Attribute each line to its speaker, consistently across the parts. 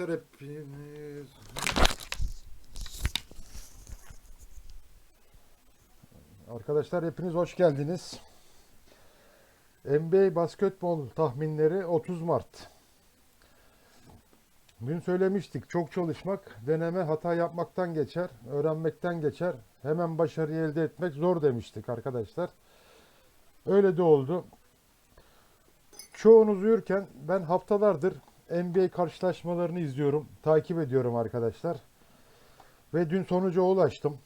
Speaker 1: Arkadaşlar hepiniz Arkadaşlar hepiniz hoş geldiniz. NBA basketbol tahminleri 30 Mart. Dün söylemiştik çok çalışmak, deneme hata yapmaktan geçer, öğrenmekten geçer. Hemen başarıyı elde etmek zor demiştik arkadaşlar. Öyle de oldu. Çoğunuz uyurken ben haftalardır NBA karşılaşmalarını izliyorum, takip ediyorum arkadaşlar. Ve dün sonuca ulaştım.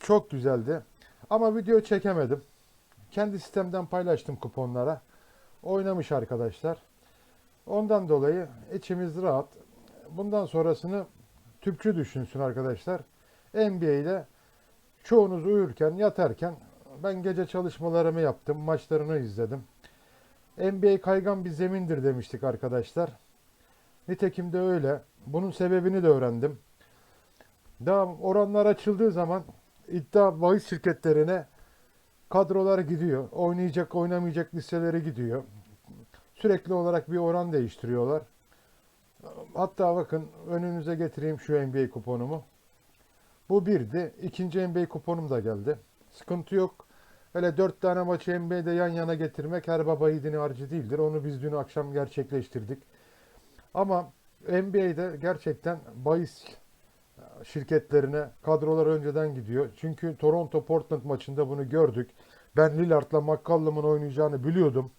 Speaker 1: Çok güzeldi. Ama video çekemedim. Kendi sistemden paylaştım kuponlara. Oynamış arkadaşlar. Ondan dolayı içimiz rahat. Bundan sonrasını tüpçü düşünsün arkadaşlar. NBA'de çoğunuz uyurken, yatarken ben gece çalışmalarımı yaptım, maçlarını izledim. NBA kaygan bir zemindir demiştik arkadaşlar. Nitekim de öyle. Bunun sebebini de öğrendim. Daha oranlar açıldığı zaman iddia bahis şirketlerine kadrolar gidiyor. Oynayacak, oynamayacak listeleri gidiyor. Sürekli olarak bir oran değiştiriyorlar. Hatta bakın önünüze getireyim şu NBA kuponumu. Bu birdi. İkinci NBA kuponum da geldi. Sıkıntı yok. Öyle dört tane maçı NBA'de yan yana getirmek her baba yiğidin harcı değildir. Onu biz dün akşam gerçekleştirdik. Ama NBA'de gerçekten bahis şirketlerine kadrolar önceden gidiyor. Çünkü Toronto Portland maçında bunu gördük. Ben Lillard'la McCollum'un oynayacağını biliyordum.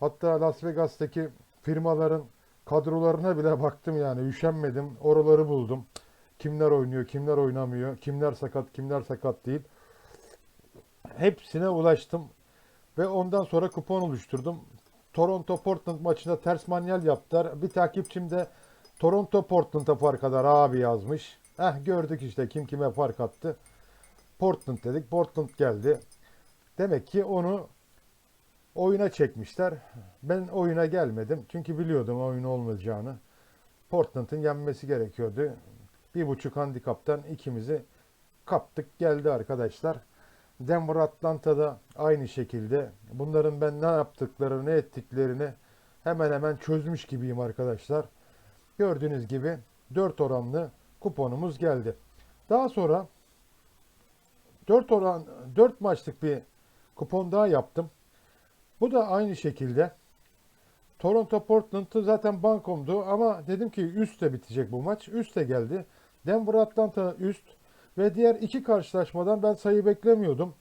Speaker 1: Hatta Las Vegas'taki firmaların kadrolarına bile baktım yani üşenmedim. Oraları buldum. Kimler oynuyor, kimler oynamıyor, kimler sakat, kimler sakat değil. Hepsine ulaştım ve ondan sonra kupon oluşturdum. Toronto Portland maçında ters manyal yaptılar. Bir takipçim de Toronto Portland'a fark kadar abi yazmış. Eh gördük işte kim kime fark attı. Portland dedik. Portland geldi. Demek ki onu oyuna çekmişler. Ben oyuna gelmedim. Çünkü biliyordum oyun olmayacağını. Portland'ın yenmesi gerekiyordu. Bir buçuk handikaptan ikimizi kaptık geldi arkadaşlar. Denver Atlanta'da aynı şekilde. Bunların ben ne yaptıklarını, ne ettiklerini hemen hemen çözmüş gibiyim arkadaşlar. Gördüğünüz gibi 4 oranlı kuponumuz geldi. Daha sonra 4 oran 4 maçlık bir kupon daha yaptım. Bu da aynı şekilde Toronto Portland'ı zaten bankomdu ama dedim ki üstte bitecek bu maç. Üste geldi. Denver Atlanta üst ve diğer iki karşılaşmadan ben sayı beklemiyordum.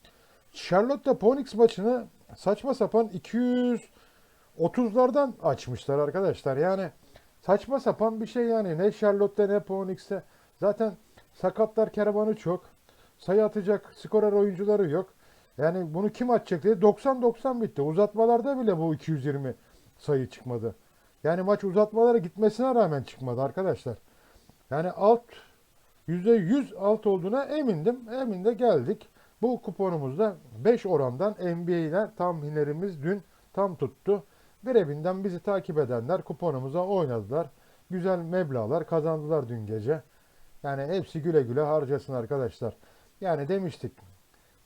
Speaker 1: Charlotte Phoenix maçını saçma sapan 230'lardan açmışlar arkadaşlar. Yani saçma sapan bir şey yani. Ne Charlotte'de ne Phoenix'te. Zaten sakatlar kervanı çok. Sayı atacak skorer oyuncuları yok. Yani bunu kim atacak diye 90-90 bitti. Uzatmalarda bile bu 220 sayı çıkmadı. Yani maç uzatmalara gitmesine rağmen çıkmadı arkadaşlar. Yani alt %100 alt olduğuna emindim. Emin de geldik. Bu kuponumuzda 5 orandan NBA'ler tahminlerimiz dün tam tuttu. Birebinden bizi takip edenler kuponumuza oynadılar. Güzel meblağlar kazandılar dün gece. Yani hepsi güle güle harcasın arkadaşlar. Yani demiştik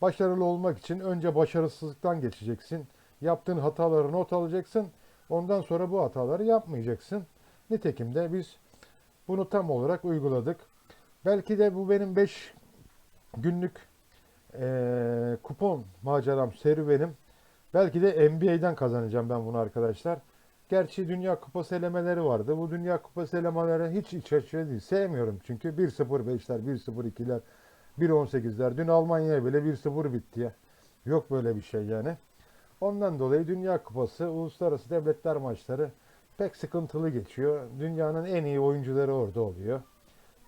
Speaker 1: başarılı olmak için önce başarısızlıktan geçeceksin. Yaptığın hataları not alacaksın. Ondan sonra bu hataları yapmayacaksın. Nitekim de biz bunu tam olarak uyguladık. Belki de bu benim 5 günlük eee, kupon maceram, serüvenim. Belki de NBA'den kazanacağım ben bunu arkadaşlar. Gerçi Dünya Kupası elemeleri vardı. Bu Dünya Kupası elemeleri hiç iç açıcı değil. Sevmiyorum çünkü 1-0-5'ler, 1-0-2'ler, 1-18'ler. Dün Almanya'ya bile 1-0 bitti ya. Yok böyle bir şey yani. Ondan dolayı Dünya Kupası, uluslararası devletler maçları pek sıkıntılı geçiyor. Dünyanın en iyi oyuncuları orada oluyor.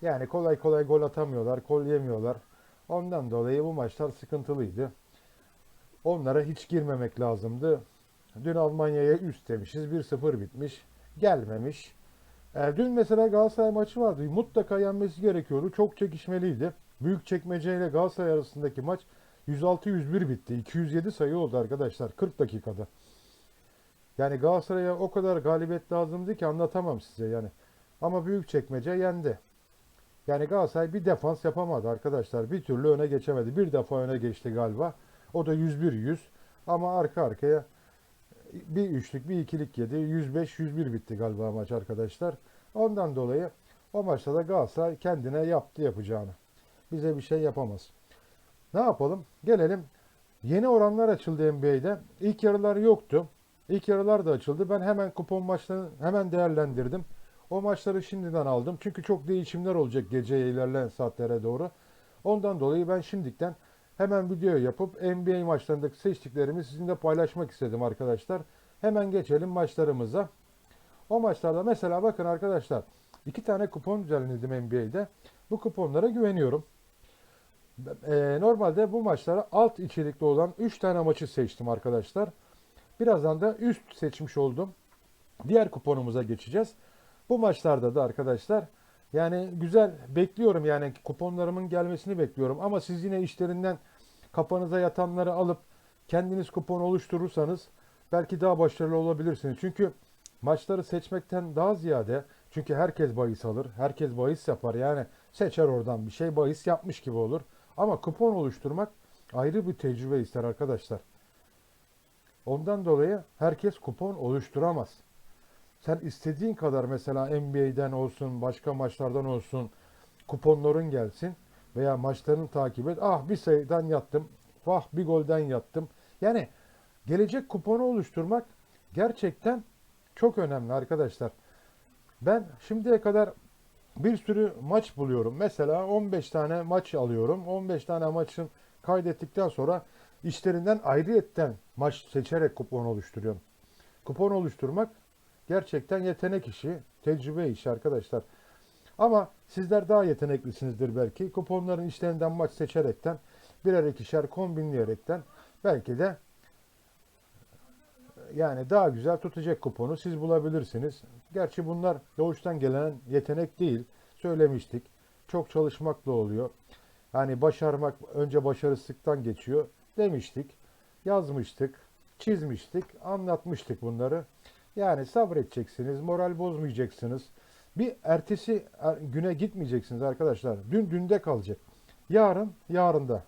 Speaker 1: Yani kolay kolay gol atamıyorlar, gol yemiyorlar. Ondan dolayı bu maçlar sıkıntılıydı. Onlara hiç girmemek lazımdı. Dün Almanya'ya üst demişiz. 1-0 bitmiş. Gelmemiş. E, dün mesela Galatasaray maçı vardı. Mutlaka yenmesi gerekiyordu. Çok çekişmeliydi. Büyükçekmece ile Galatasaray arasındaki maç 106-101 bitti. 207 sayı oldu arkadaşlar 40 dakikada. Yani Galatasaray'a o kadar galibiyet lazımdı ki anlatamam size yani. Ama Büyükçekmece yendi. Yani Galatasaray bir defans yapamadı arkadaşlar. Bir türlü öne geçemedi. Bir defa öne geçti galiba. O da 101-100. Ama arka arkaya bir üçlük bir ikilik yedi. 105-101 bitti galiba maç arkadaşlar. Ondan dolayı o maçta da Galatasaray kendine yaptı yapacağını. Bize bir şey yapamaz. Ne yapalım? Gelelim. Yeni oranlar açıldı NBA'de. İlk yarılar yoktu. İlk yarılar da açıldı. Ben hemen kupon maçlarını hemen değerlendirdim. O maçları şimdiden aldım. Çünkü çok değişimler olacak gece ilerleyen saatlere doğru. Ondan dolayı ben şimdiden hemen video yapıp NBA maçlarındaki seçtiklerimi sizinle paylaşmak istedim arkadaşlar. Hemen geçelim maçlarımıza. O maçlarda mesela bakın arkadaşlar iki tane kupon düzenledim NBA'de. Bu kuponlara güveniyorum. Eee, normalde bu maçlara alt içerikli olan 3 tane maçı seçtim arkadaşlar. Birazdan da üst seçmiş oldum. Diğer kuponumuza geçeceğiz. Bu maçlarda da arkadaşlar yani güzel bekliyorum yani kuponlarımın gelmesini bekliyorum. Ama siz yine işlerinden kafanıza yatanları alıp kendiniz kupon oluşturursanız belki daha başarılı olabilirsiniz. Çünkü maçları seçmekten daha ziyade çünkü herkes bahis alır, herkes bahis yapar. Yani seçer oradan bir şey bahis yapmış gibi olur. Ama kupon oluşturmak ayrı bir tecrübe ister arkadaşlar. Ondan dolayı herkes kupon oluşturamaz. Sen istediğin kadar mesela NBA'den olsun, başka maçlardan olsun kuponların gelsin veya maçlarını takip et. Ah bir sayıdan yattım, vah bir golden yattım. Yani gelecek kuponu oluşturmak gerçekten çok önemli arkadaşlar. Ben şimdiye kadar bir sürü maç buluyorum. Mesela 15 tane maç alıyorum. 15 tane maçın kaydettikten sonra işlerinden ayrıyetten maç seçerek kupon oluşturuyorum. Kupon oluşturmak gerçekten yetenek işi, tecrübe işi arkadaşlar. Ama sizler daha yeteneklisinizdir belki. Kuponların işlerinden maç seçerekten birer ikişer kombinleyerekten belki de yani daha güzel tutacak kuponu siz bulabilirsiniz. Gerçi bunlar doğuştan gelen yetenek değil. Söylemiştik. Çok çalışmakla oluyor. Yani başarmak önce başarısızlıktan geçiyor demiştik. Yazmıştık, çizmiştik, anlatmıştık bunları. Yani sabredeceksiniz, moral bozmayacaksınız. Bir ertesi er- güne gitmeyeceksiniz arkadaşlar. Dün dünde kalacak. Yarın yarında.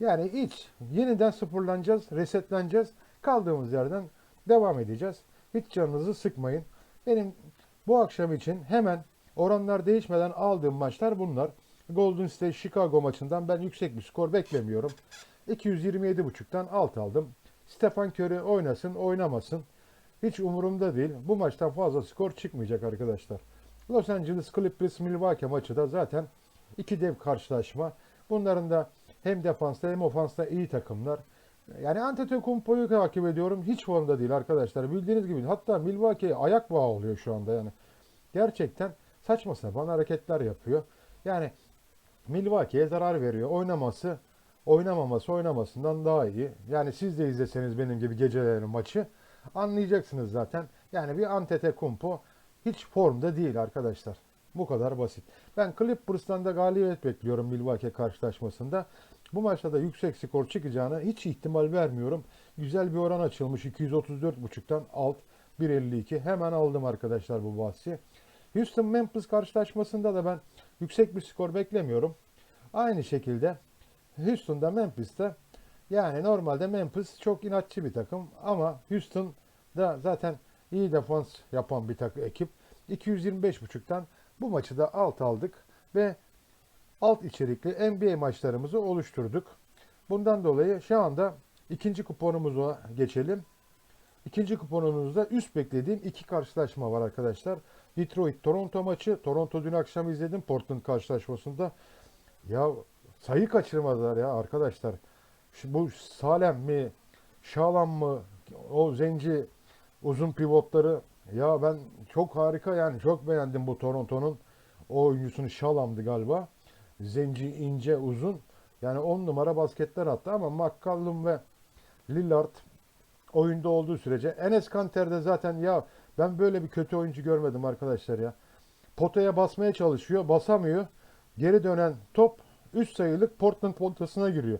Speaker 1: Yani hiç yeniden sıfırlanacağız, resetleneceğiz. Kaldığımız yerden devam edeceğiz. Hiç canınızı sıkmayın. Benim bu akşam için hemen oranlar değişmeden aldığım maçlar bunlar. Golden State Chicago maçından ben yüksek bir skor beklemiyorum. 227.5'tan alt aldım. Stephen Curry oynasın, oynamasın. Hiç umurumda değil. Bu maçtan fazla skor çıkmayacak arkadaşlar. Los Angeles Clippers Milwaukee maçı da zaten iki dev karşılaşma. Bunların da hem defansta hem ofansta iyi takımlar. Yani Antetokounmpo'yu takip ediyorum. Hiç formda değil arkadaşlar. Bildiğiniz gibi hatta Milwaukee ayak bağı oluyor şu anda yani. Gerçekten saçma sapan hareketler yapıyor. Yani Milwaukee'ye zarar veriyor. Oynaması, oynamaması oynamasından daha iyi. Yani siz de izleseniz benim gibi gecelerin maçı anlayacaksınız zaten. Yani bir Antetokounmpo hiç formda değil arkadaşlar. Bu kadar basit. Ben Clippers'tan da galibiyet bekliyorum Milwaukee karşılaşmasında. Bu maçta da yüksek skor çıkacağını hiç ihtimal vermiyorum. Güzel bir oran açılmış 234.5'tan alt 1.52. Hemen aldım arkadaşlar bu bahsi. Houston Memphis karşılaşmasında da ben yüksek bir skor beklemiyorum. Aynı şekilde Houston'da Memphis'te yani normalde Memphis çok inatçı bir takım ama Houston da zaten iyi defans yapan bir takım ekip. 225.5'tan bu maçı da alt aldık ve alt içerikli NBA maçlarımızı oluşturduk. Bundan dolayı şu anda ikinci kuponumuza geçelim. İkinci kuponumuzda üst beklediğim iki karşılaşma var arkadaşlar. Detroit Toronto maçı. Toronto dün akşam izledim Portland karşılaşmasında. Ya sayı kaçırmadılar ya arkadaşlar. Bu Salem mi, Şalam mı, o zenci uzun pivotları ya ben çok harika yani çok beğendim bu Toronto'nun o oyuncusunu Şalam'dı galiba. Zenci, ince, uzun. Yani 10 numara basketler attı ama McCallum ve Lillard oyunda olduğu sürece Enes Kanter de zaten ya ben böyle bir kötü oyuncu görmedim arkadaşlar ya. Potaya basmaya çalışıyor, basamıyor. Geri dönen top 3 sayılık Portland potasına giriyor.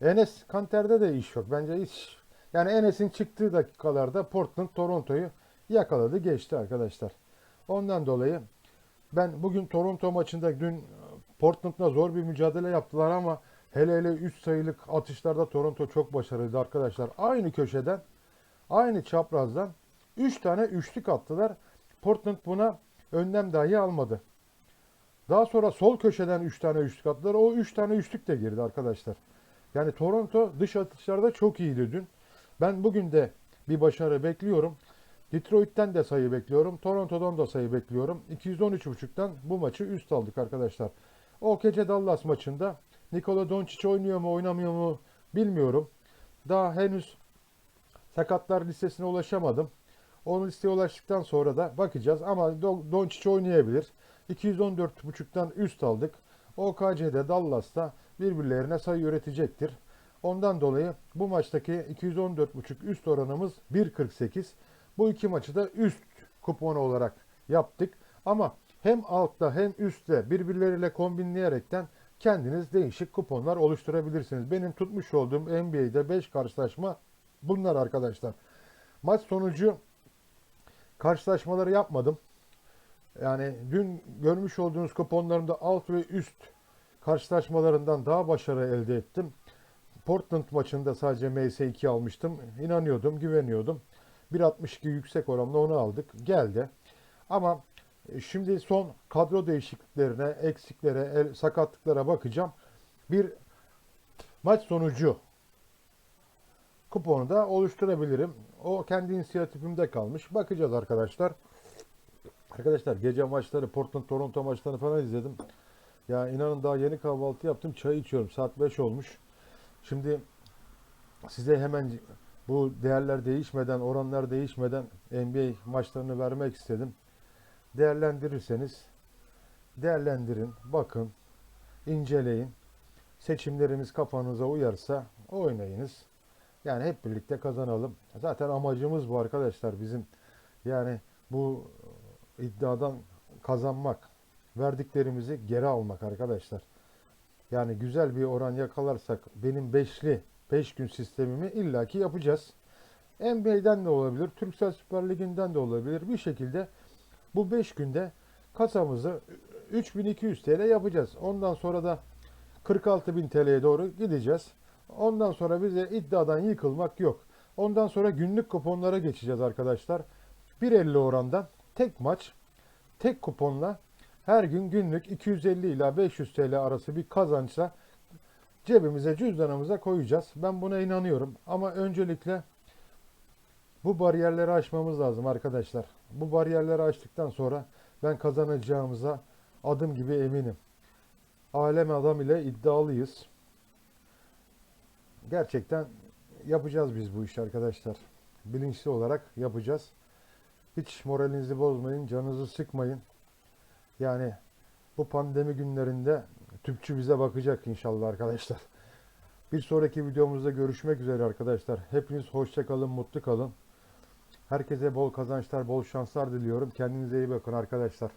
Speaker 1: Enes Kanter'de de iş yok. Bence hiç yani Enes'in çıktığı dakikalarda Portland Toronto'yu yakaladı, geçti arkadaşlar. Ondan dolayı ben bugün Toronto maçında dün Portland'la zor bir mücadele yaptılar ama hele hele 3 sayılık atışlarda Toronto çok başarılıydı arkadaşlar. Aynı köşeden, aynı çaprazdan 3 tane üçlük attılar. Portland buna önlem dahi almadı. Daha sonra sol köşeden 3 tane üçlük attılar. O 3 tane üçlük de girdi arkadaşlar. Yani Toronto dış atışlarda çok iyiydi dün. Ben bugün de bir başarı bekliyorum. Detroit'ten de sayı bekliyorum. Toronto'dan da sayı bekliyorum. 213.5'tan bu maçı üst aldık arkadaşlar. O gece Dallas maçında Nikola Doncic oynuyor mu oynamıyor mu bilmiyorum. Daha henüz sakatlar listesine ulaşamadım. O listeye ulaştıktan sonra da bakacağız ama Do- Doncic oynayabilir. 214.5'tan üst aldık. OKC'de Dallas'ta birbirlerine sayı üretecektir. Ondan dolayı bu maçtaki 214.5 üst oranımız 1.48. Bu iki maçı da üst kupon olarak yaptık. Ama hem altta hem üstte birbirleriyle kombinleyerekten kendiniz değişik kuponlar oluşturabilirsiniz. Benim tutmuş olduğum NBA'de 5 karşılaşma bunlar arkadaşlar. Maç sonucu karşılaşmaları yapmadım. Yani dün görmüş olduğunuz kuponlarımda alt ve üst karşılaşmalarından daha başarı elde ettim. Portland maçında sadece MS2 almıştım. İnanıyordum, güveniyordum. 1.62 yüksek oranla onu aldık. Geldi. Ama şimdi son kadro değişikliklerine, eksiklere, el, sakatlıklara bakacağım. Bir maç sonucu kuponu da oluşturabilirim. O kendi inisiyatifimde kalmış. Bakacağız arkadaşlar. Arkadaşlar gece maçları, Portland Toronto maçlarını falan izledim. Ya inanın daha yeni kahvaltı yaptım. Çay içiyorum. Saat 5 olmuş. Şimdi size hemen bu değerler değişmeden, oranlar değişmeden NBA maçlarını vermek istedim. Değerlendirirseniz değerlendirin, bakın, inceleyin. Seçimlerimiz kafanıza uyarsa oynayınız. Yani hep birlikte kazanalım. Zaten amacımız bu arkadaşlar bizim. Yani bu iddiadan kazanmak, verdiklerimizi geri almak arkadaşlar. Yani güzel bir oran yakalarsak benim beşli 5 gün sistemimi illaki yapacağız. NBA'den de olabilir, Türksel Süper Ligi'nden de olabilir. Bir şekilde bu 5 günde kasamızı 3200 TL yapacağız. Ondan sonra da 46.000 TL'ye doğru gideceğiz. Ondan sonra bize iddiadan yıkılmak yok. Ondan sonra günlük kuponlara geçeceğiz arkadaşlar. 1.50 orandan tek maç, tek kuponla her gün günlük 250 ila 500 TL arası bir kazançla cebimize, cüzdanımıza koyacağız. Ben buna inanıyorum. Ama öncelikle bu bariyerleri aşmamız lazım arkadaşlar. Bu bariyerleri aştıktan sonra ben kazanacağımıza adım gibi eminim. Alem adam ile iddialıyız. Gerçekten yapacağız biz bu işi arkadaşlar. Bilinçli olarak yapacağız. Hiç moralinizi bozmayın, canınızı sıkmayın. Yani bu pandemi günlerinde tüpçü bize bakacak inşallah arkadaşlar. Bir sonraki videomuzda görüşmek üzere arkadaşlar. Hepiniz hoşça kalın, mutlu kalın. Herkese bol kazançlar, bol şanslar diliyorum. Kendinize iyi bakın arkadaşlar.